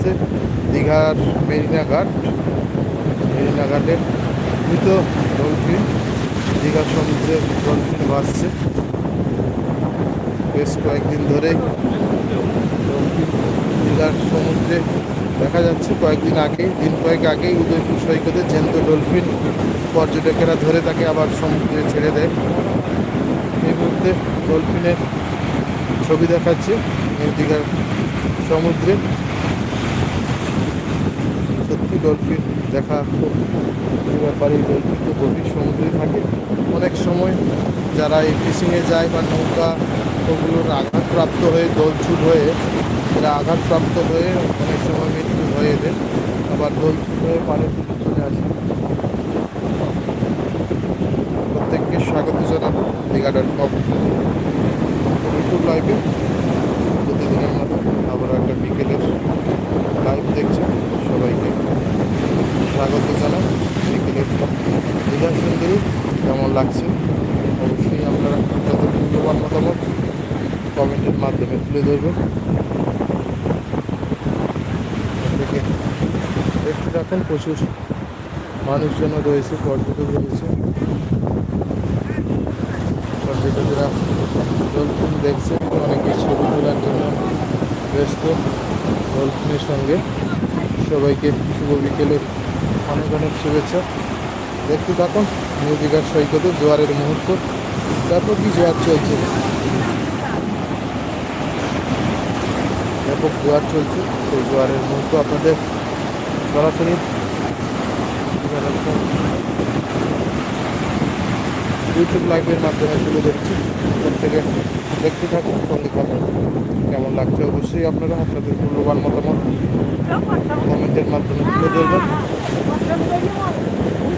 হচ্ছে দীঘার মেরিনা ঘাট, মেরিনা ঘাটে মৃত ডলফিন, দীঘার সমুদ্রে ডলফিন ভাসছে। বেশ কয়েকদিন ধরে দীঘার সমুদ্রে দেখা যাচ্ছে। কয়েকদিন আগেই, দিন কয়েক আগেই উদয়পুর সৈকতে জ্যান্ত ডলফিন পর্যটকেরা ধরে তাকে আবার সমুদ্রে ছেড়ে দেয়। এই মুহূর্তে ডলফিনের ছবি দেখাচ্ছে দীঘার সমুদ্রে। ডলফিন দেখা খুব ব্যাপারে এই ডলফিন তো গভীর সমুদ্রে থাকে। অনেক সময় যারা এই ফিশিংয়ে যায় বা নৌকা ওগুলোর আঘাতপ্রাপ্ত হয়ে দোলছুট হয়ে, এরা আঘাতপ্রাপ্ত হয়ে অনেক সময় মৃত্যু হয়ে এদের। আবার দোলছুট হয়ে দিকে চলে আসে। প্রত্যেককে স্বাগত জানাব দীঘা ডট কম ইউটিউব লাইভে প্রতিদিনের মতো আবার একটা বিকেলের লাইভ দেখছেন সবাইকে স্বাগত জানাই বিকেলের দীঘা সুন্দরী কেমন লাগছে। অবশ্যই আপনারা আপনাদের মূল্যবান মতামত কমেন্টের মাধ্যমে তুলে ধরবেন। দেখতে রাখুন প্রচুর মানুষজন রয়েছে পর্যটক রয়েছে। পর্যটকেরা ডলফিন দেখছে অনেকে ছবি তোলার জন্য ব্যস্ত ডলফিনের সঙ্গে। সবাইকে শুভ বিকেলের অনেক অনেক শুভেচ্ছা। দেখতে থাকুন নিউ দীঘার সৈকতে জোয়ারের মুহূর্ত ব্যাপকই জোয়ার চলছে? ব্যাপক জোয়ার চলছে, সেই জোয়ারের মুহূর্ত আপনাদের সরাসরি ইউটিউব লাইভের মাধ্যমে তুলে ধরছি। থেকে দেখতে থাকুন, সঙ্গে থাকুন। কেমন লাগছে অবশ্যই আপনারা আপনাদের মূল্যবান মতামত কমেন্টের মাধ্যমে তুলে ধরবেন।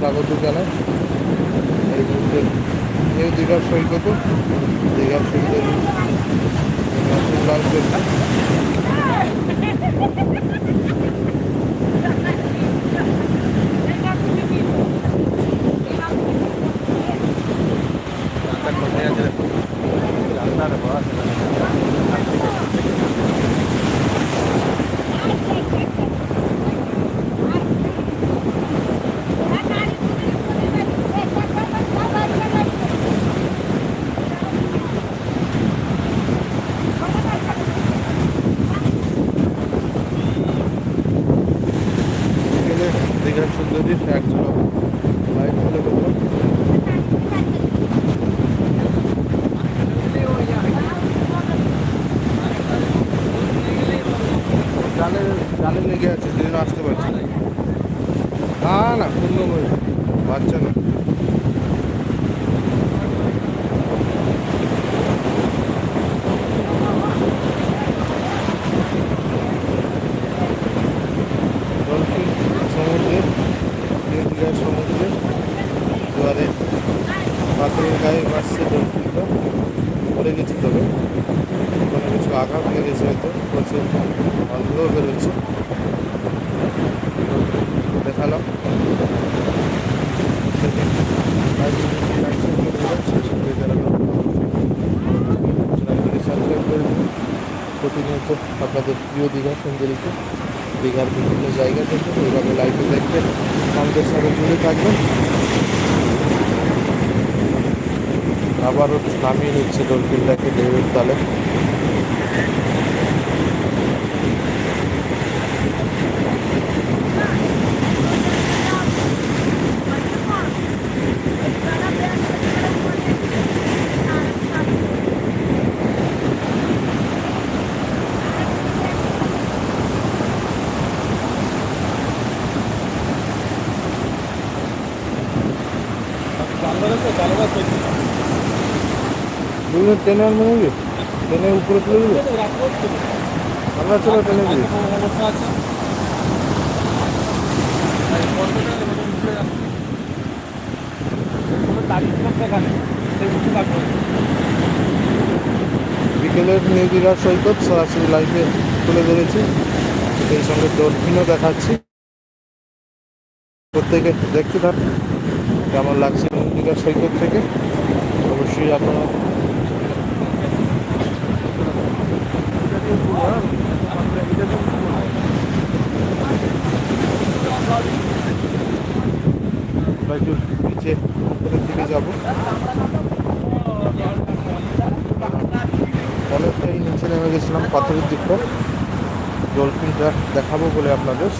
স্বাগত জানাই। এই মুহূর্তে নিউ দীঘার সৈকত দীঘার সৈকত। লাল করছে বিকেলে দীঘার ট্র্যাক ঝলক লাইভ ফলো করলাম জালে জালে লেগে আছে সেদিন আসতে পারছি না। না না, পূর্ণ বাচ্চা না ডলফিন সমুদ্রে নিউ দীঘার সমুদ্রে জোয়ারে পাথরের গায়ে বাসছে ডলফিনটা পড়ে গেছে তবে কোনো কিছু আঘাত লেগেছে হয়তো প্রচুর অন্ধও বেরোচ্ছে দেখালাম সাবস্ক্রাইব করে দিন প্রতিনিয়ত আপনাদের প্রিয় দীঘা সুন্দরীকে দীঘার বিভিন্ন জায়গা থেকে এইভাবে লাইভে দেখবেন। আমাদের সাথে জুড়ে থাকবেন। আবারও নামিয়ে নিচ্ছে ডলফিনটাকে ঢেউয়ের তালে। উপরে বিকেলের নিউ সৈকত সরাসরি লাইভে তুলে ধরেছি সেই সঙ্গে ডলফিনও দেখাচ্ছি। প্রত্যেকে দেখতে থাক কেমন লাগছে দীঘা সৈকত থেকে? অবশ্যই আপনারা নিচে দিকে যাব। নিচে গেছিলাম পাথরের দিকটা ডলফিনটা দেখাবো বলে আপনাদের।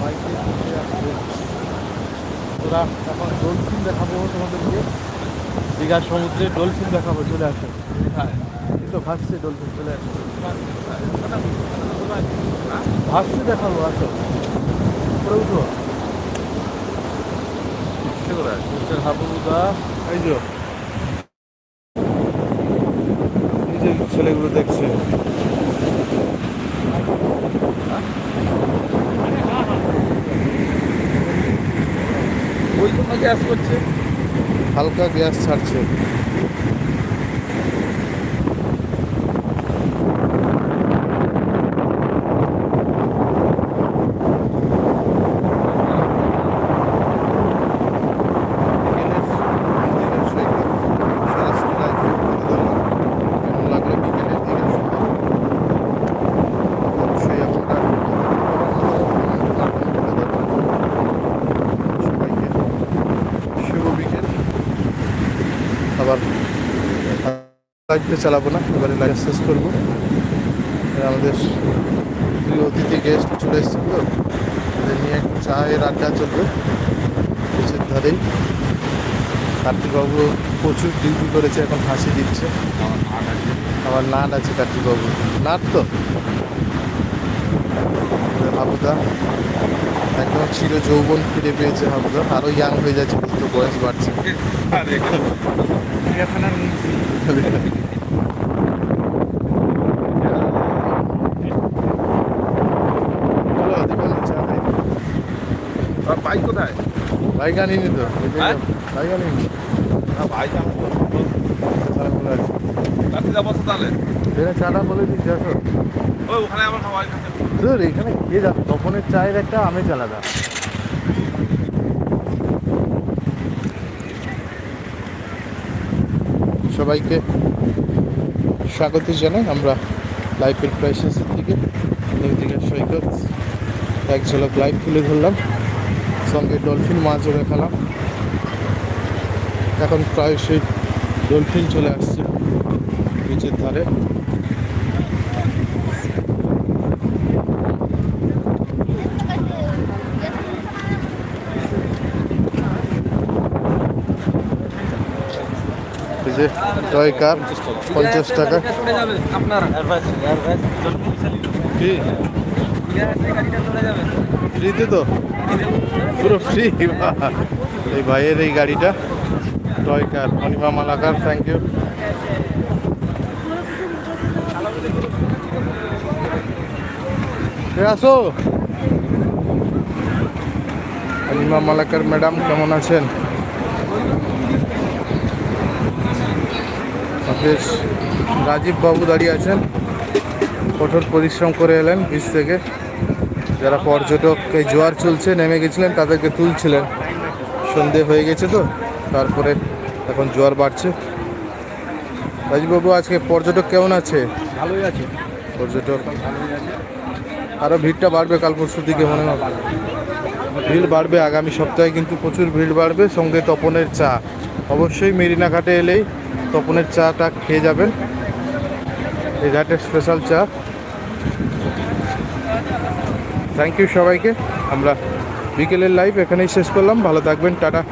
বাইকে ওরা এখন ডলফিন দেখাবো তোমাদেরকে। দীঘার সমুদ্রে ডলফিন দেখাবো চলে আসে। কিন্তু ভাসছে ডলফিন চলে আসে। ভাসছে দেখাবো আসো। উপরে উঠো। মিস্টার হাবুদা এই যে ছেলেগুলো দেখছে ওই জন্য গ্যাস করছে? হালকা গ্যাস ছাড়ছে কেমন লাগল বিকেলের দিকে অবশ্যই আপনারা সবাইকে শুভ বিকেল আবার লাইভটা চালাবো না এবারে লাইভ শেষ করব। আমাদের প্রিয় অতিথি গেস্ট চলে এসেছে তো নিয়ে একটু চায়ের আড্ডা চলবে। বিচের ধারেই। কার্তিকবাবু প্রচুর ডিউটি করেছে এখন হাসি দিচ্ছে। আমার নাট আছে কার্তিকবাবু। নাট তো? হাবুদা। একদম ছিল যৌবন ফিরে পেয়েছে হাবুদা। আরও ইয়াং হয়ে যাচ্ছে তো বয়স বাড়ছে। বাইক কোথায় বাইক আনিনি তো? বাইক আনিনি বাইক তারপরে আছে। কাছে তাহলে। চাটা বলে দিচ্ছি আসো। ওই ওখানে ধর এখানে কে যাবে তপনের চায়ের একটা আমেজ আলাদা। সবাইকে স্বাগত জানাই আমরা লাইফের শেষের দিকে। নিউ দীঘার সৈকত এক ঝলক লাইভ তুলে ধরলাম সঙ্গে ডলফিন মাছও দেখালাম এখন প্রায় সেই ডলফিন চলে আসছে নিচের ধারে। এই টয় কার, পঞ্চাশ টাকা। কি? ফ্রিতে তো? পুরো ফ্রি এই ভাইয়ের এই গাড়িটা, toy car, Anima Malakar thank you আসো। অনিমা মালাকার ম্যাডাম কেমন আছেন? বেশ রাজীব বাবু দাঁড়িয়ে আছেন। কঠোর পরিশ্রম করে এলেন বীজ থেকে। যারা পর্যটক এই জোয়ার চলছে নেমে গেছিলেন তাদেরকে তুলছিলেন। সন্ধে হয়ে গেছে তো তারপরে এখন জোয়ার বাড়ছে। রাজবাবু আজকে পর্যটক কেমন আছে? ভালোই আছে। পর্যটক। আরও ভিড়টা বাড়বে কাল পরশুর দিকে মনে হয়। ভিড় বাড়বে আগামী সপ্তাহে কিন্তু প্রচুর ভিড় বাড়বে। সঙ্গে তপনের চা। অবশ্যই মেরিনা ঘাটে এলেই তপনের চাটা খেয়ে যাবেন। এই ঘাটের স্পেশাল চা। থ্যাংক ইউ সবাইকে। আমরা বিকেলের লাইভ এখানেই শেষ করলাম। ভালো থাকবেন। টাটা।